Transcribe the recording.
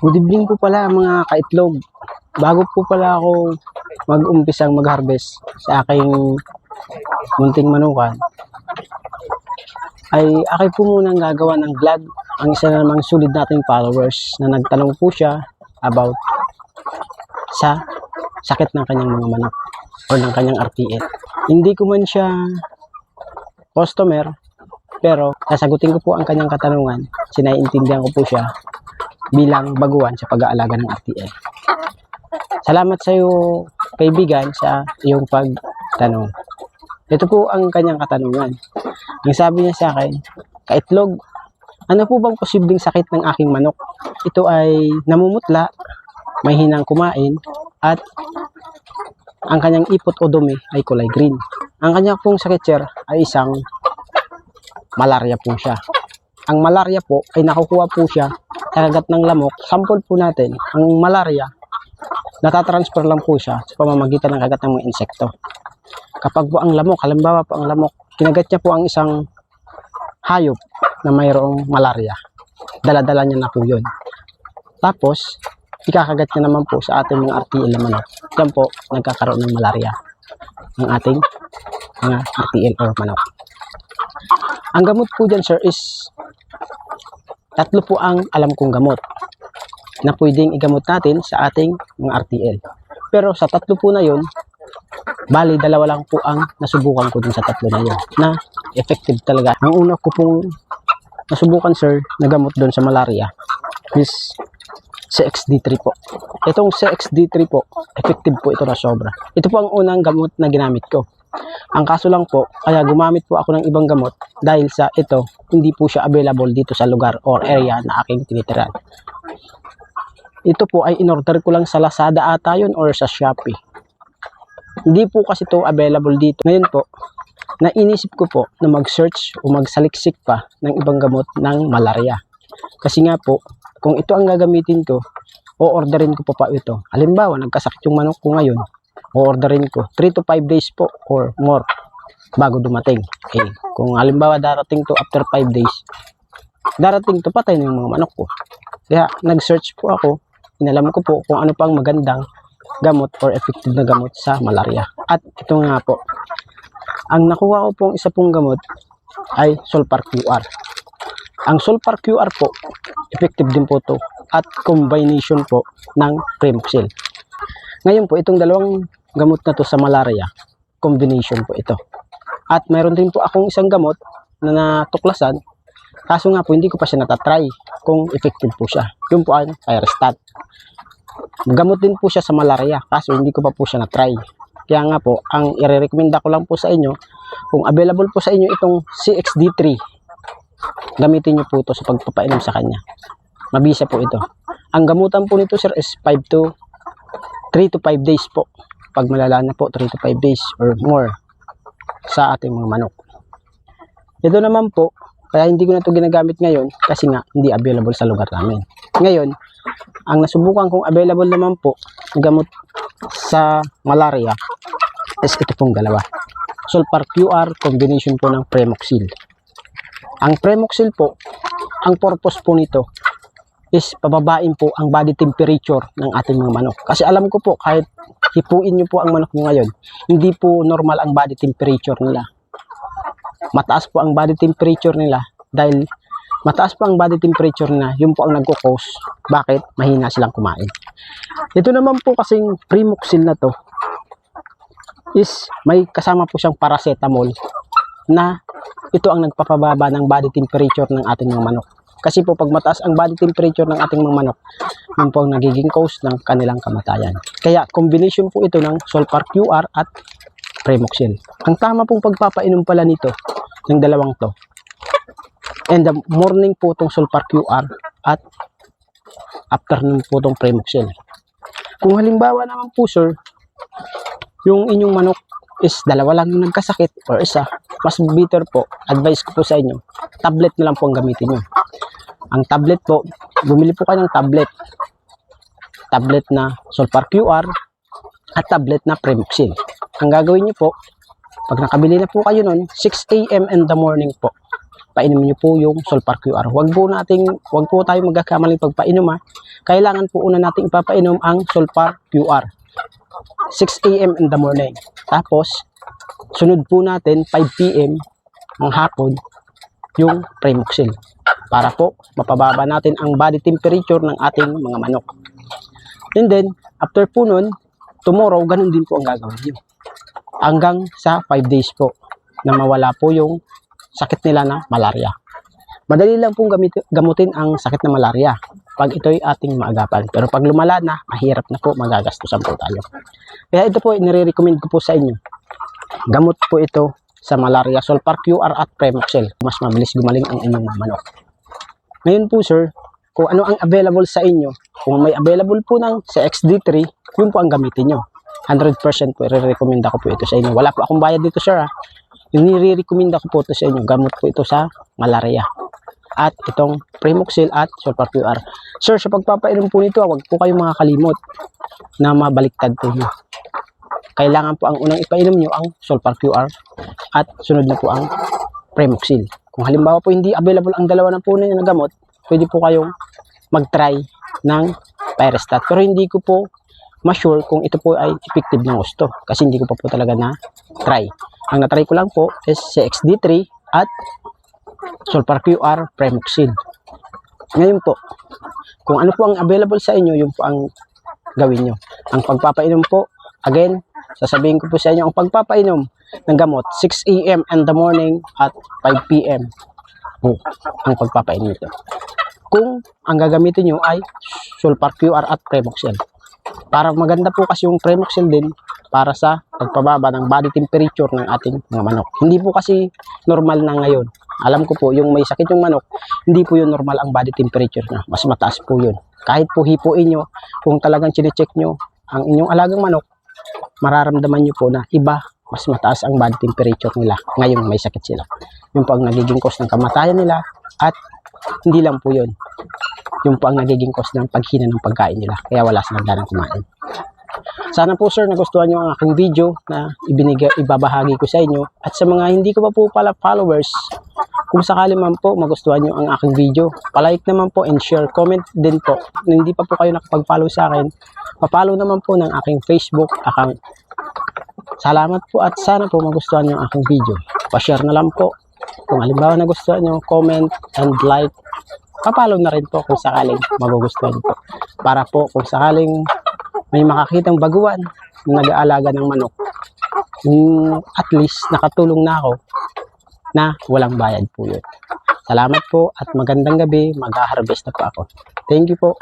Good evening po pala mga kaitlog. Bago po pala ako mag-umpisang mag-harvest sa aking munting manukan, ay ako po munang gagawa ng vlog ang isa na namang sulit nating followers na nagtanong po siya about sa sakit ng kanyang mga manok or ng kanyang RTL. Hindi ko man siya customer, pero sasagutin ko po ang kanyang katanungan. Sinaiintindihan ko po siya bilang baguhan sa pag-aalaga ng RTL. Salamat sa iyo, kaibigan, sa iyong pagtanong. Ito po ang kanyang katanungan. Ang sabi niya sa akin, kaitlog, ano po bang posibleng sakit ng aking manok? Ito ay namumutla, may hinang kumain, at ang kanyang ipot o dumi ay kulay green. Ang kanyang pong sakit sir ay isang malaria po siya. Ang malaria po ay nakukuha po siya sa kagat ng lamok. Sample po natin, ang malaria, natatransfer lang po siya sa pamamagitan ng kagat ng mga insekto. Kapag po ang lamok, halimbawa po ang lamok, kinagat niya po ang isang hayop na mayroong malaria. Dala-dala niya na po yun. Tapos, ikakagat niya naman po sa ating mga RTL na manok. Yan po, nagkakaroon ng malaria ng ating mga RTL or manok. Ang gamot po dyan, sir, is tatlo po ang alam kong gamot na pwedeng igamot natin sa ating mga RTL. Pero sa tatlo po na yon, bali dalawa lang po ang nasubukan ko dun sa tatlo na yon na effective talaga. Ang una ko pong nasubukan sir na gamot doon sa malaria is CXD3 po. Itong CXD3 po, effective po ito na sobra. Ito po ang unang gamot na ginamit ko. Ang kaso lang po, kaya gumamit po ako ng ibang gamot dahil sa ito, hindi po siya available dito sa lugar or area na aking tinitiran. Ito po ay in-order ko lang sa Lazada ata yun or sa Shopee. Hindi po kasi ito available dito. Ngayon po, nainisip ko po na mag-search o magsaliksik pa ng ibang gamot ng malaria. Kasi nga po, kung ito ang gagamitin ko, o-orderin ko po pa ito. Halimbawa, nagkasakit yung manok ko ngayon, o-orderin ko 3 to 5 days po or more bago dumating. Eh, kung halimbawa darating to after 5 days, darating to patay na yung mga manok ko. Kaya nag-search po ako, inalam ko po kung ano pang magandang gamot or effective na gamot sa malaria. At ito nga po, ang nakuha ko pong isa pong gamot ay Solpar QR. Ang Solpar QR po, effective din po to at combination po ng Premoxil. Ngayon po, itong dalawang gamot na to sa malaria, combination po ito. At mayroon din po akong isang gamot na natuklasan, kaso nga po hindi ko pa siya natatry kung effective po siya. Yun po ang Pyrestat. Gamot din po siya sa malaria, kaso hindi ko pa po siya na-try. Kaya nga po, ang irerekomenda ko lang po sa inyo, kung available po sa inyo itong CXD3, gamitin nyo po ito sa pagpapainom sa kanya. Mabisa po ito. Ang gamutan po nito sir is 5 to 3 to 5 days po. Pag malala na po, 3 to 5 days or more sa ating mga manok. Ito naman po, kaya hindi ko na ito ginagamit ngayon kasi nga hindi available sa lugar namin. Ngayon, ang nasubukan kong available naman po gamot sa malaria is ito pong dalawa. Sulfar QR combination po ng Premoxil. Ang Premoxil po, ang purpose po nito is pababain po ang body temperature ng ating mga manok. Kasi alam ko po, kahit hipuin nyo po ang manok nyo ngayon, hindi po normal ang body temperature nila. Mataas po ang body temperature nila dahil mataas po ang body temperature nila, yun po ang nagkukos bakit mahina silang kumain. Ito naman po kasing Premoxil na to is may kasama po siyang paracetamol na ito ang nagpapababa ng body temperature ng ating mga manok. Kasi po pag mataas ang body temperature ng ating mga manok, yun po ang nagiging cause ng kanilang kamatayan. Kaya combination po ito ng Solpar QR at Premoxil. Ang tama pong pagpapainom pala nito ng dalawang to. And the morning po itong Solpar QR at afternoon po itong Premoxil. Kung halimbawa naman po sir, yung inyong manok is dalawa lang yung nagkasakit or isa, mas better po, advice ko po sa inyo, tablet na lang po ang gamitin nyo. Ang tablet po, bumili po kayo ng tablet. Tablet na Solpar QR at tablet na Premoxil. Ang gagawin nyo po, pag nakabili na po kayo nun, 6 a.m. in the morning po, painom niyo po yung Sulfar QR. Huwag po nating, huwag po tayo magkakamaling pagpainom ha. Kailangan po una nating ipapainom ang Sulfar QR. 6 a.m. in the morning. Tapos, sunod po natin 5 p.m. ng hapon yung Primoxil para po mapababa natin ang body temperature ng ating mga manok. And then, after po nun, tomorrow, ganun din po ang gagawin nyo. Hanggang sa 5 days po na mawala po yung sakit nila na malaria. Madali lang pong gamit, gamutin ang sakit na malaria pag ito'y ating maagapan. Pero pag lumala na, mahirap na po, magagastusan po tayo. Kaya ito po, nire-recommend ko po sa inyo. Gamot po ito sa malaria, Solpar QR at Premoxil. Mas mabilis gumaling ang inyong manok. Ngayon po sir, kung ano ang available sa inyo, kung may available po ng sa XD3, yun po ang gamitin nyo. 100% po, i-recommend ko po ito sa inyo. Wala po akong bayad dito sir ha. Nire-recommend ko po ito sa inyo, gamot po ito sa malaria. At itong Premoxil at Sulfur QR. Sir, sa pagpapainom po nito, huwag po kayong makakalimot na mabaliktad po nyo. Kailangan po ang unang ipainom nyo ang Sulfur QR at sunod na po ang Premoxil. Kung halimbawa po hindi available ang dalawa na po na gamot, pwede po kayong mag-try ng Pyrestat. Pero hindi ko po ma-sure kung ito po ay effective ng gusto kasi hindi ko pa po talaga na try. Ang na-try ko lang po is CXD3 at Sulfur QR Premoxil. Ngayon po, kung ano po ang available sa inyo, yun po ang gawin nyo. Ang pagpapainom po, again, sasabihin ko po sa inyo, ang pagpapainom ng gamot, 6 a.m. in the morning at 5 p.m. po ang pagpapainom nito. Kung ang gagamitin nyo ay Sulfur QR at Premoxil. Para maganda po kasi yung Premoxil din para sa pagpababa ng body temperature ng ating mga manok. Hindi po kasi normal na ngayon. Alam ko po, yung may sakit yung manok, hindi po yun normal ang body temperature na. Mas mataas po yun. Kahit po hipuin nyo, kung talagang chinecheck nyo ang inyong alagang manok, mararamdaman nyo po na iba, mas mataas ang body temperature nila ngayong may sakit sila. Yung po ang nagiging cause ng kamatayan nila at hindi lang po yun. Yung po ang nagiging cause ng paghina ng pagkain nila. Kaya wala silang ganang kumain. Sana po sir nagustuhan nyo ang aking video na ibinigay, ibabahagi ko sa inyo. At sa mga hindi ko pa po pala followers, kung sakali man po magustuhan nyo ang aking video, palike naman po and share, comment din po. Kung hindi pa po kayo nakapag-follow sa akin, pa-follow naman po ng aking Facebook account. Salamat po at sana po magustuhan nyo ang aking video. Pa-share na lang po. Kung halimbawa nagustuhan nyo, comment and like. Pa-follow na rin po kung sakaling magugustuhan po. Para po kung sakaling may makakitang baguan na nag-aalaga ng manok, mm, at least nakatulong na ako na walang bayad po yun. Salamat po at magandang gabi. Mag-harvest na po ako. Thank you po.